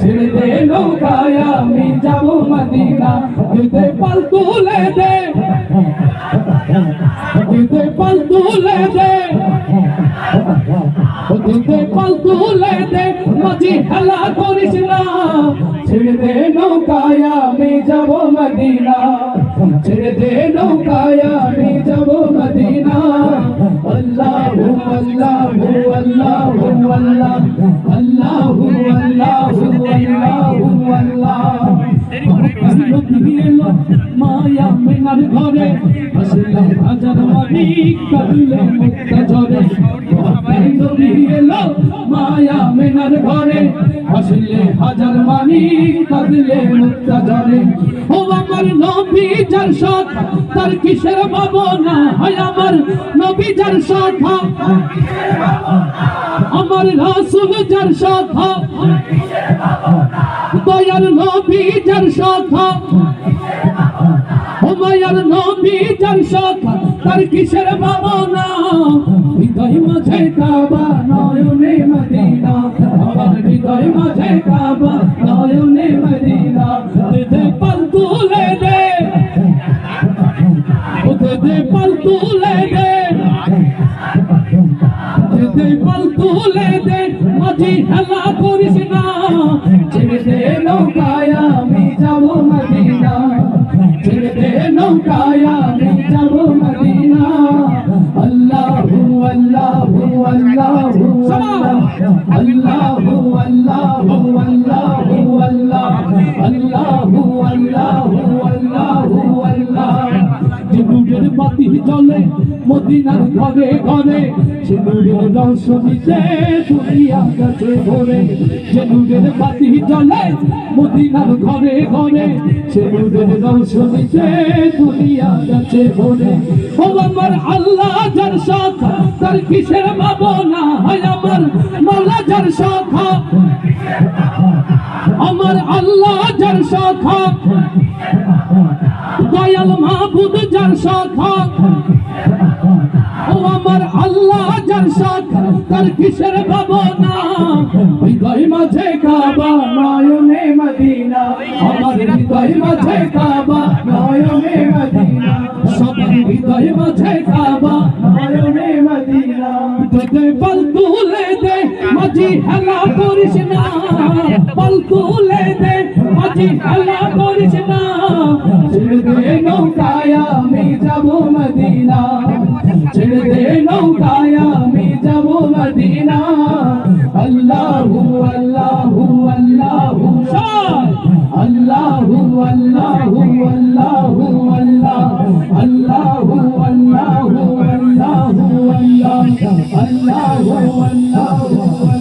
ছেড়ে দে নৌকায় আমি যাব মদিনা। দিতে পাল তুলে দে। দিতে পাল তুলে দে। দিতে পাল তুলে দে। মাঝি হেলা করিস না। ছেড়ে দে নৌকায় আমি যাব মদিনা। ছেড়ে দে নৌকায় মায়া মেনার ঘরে আসলে হাজার মানি কাটলে মুক্তা ঝরে মায়া মেনার ঘরে, আসলে হাজার মানি কাটলে মুক্তা ঝরে ও আমার নবী যার সাথ, তার কিসের ভাবনা হয় আমার নবী যার সাথ? আমার রাসূল যার সাথ? দয়ার নবী যার শাখা হুমায়ুর নবী যার শাখা তার কিসের ভাবনা? হৃদয় মাঝে কাবা, নয়নে মদিনা। আমার হৃদয় মাঝে কাবা, নয়নে মদিনা। দে পাল তুলে দে। দে পাল তুলে দে। দে পাল তুলে দে। মাঝি হেলা করিস দে নৌকায় আমি যাব মদিনা আল্লাহু আল্লাহু আল্লাহু আল্লাহু আল্লাহু আল্লাহু আল্লাহ আল্লাহু আল্লাহু আল্লাহু বাতি জ্বলে মদিনার ঘরে ঘরে সে নূরের রৌশনীতে দুনিয়া গেছে ভরে সে বাতি জ্বলে মদিনার ঘরে ঘরে সে নূরের রৌশনীতে দুনিয়া গেছে ভরে। ও আমার আল্লাহ যার শাখা, তার কিসের ভাবনা হয় আমার? মাওলা যার শাখা। আমার আল্লাহ যার শাখা দয়াল মাহবুদ যার শাখা। ও আমার আল্লাহ যার শাখা, তার কিসের ভাবনা? হৃদয় মাঝে কাবা, নয়নে মদিনা। আমার হৃদয় মাঝে কাবা, নয়নে মদিনা। সবার হৃদয় মাঝে কাবা, নয়নে মদিনা। দে পাল তুলে দে, মাঝি হেলা করিস না। পাল তুলে দে, মাঝি হেলা করিস না। ছেড়ে দে নৌকায়, আমি যাব মদিনা। আল্লাহু আল্লাহু আল্লাহু আল্লাহু। আল্লাহু আল্লাহু, আল্লাহ, আল্লাহু। আল্লাহু আল্লাহু, আল্লাহ। আল্লাহু আল্লাহু আল্লাহু।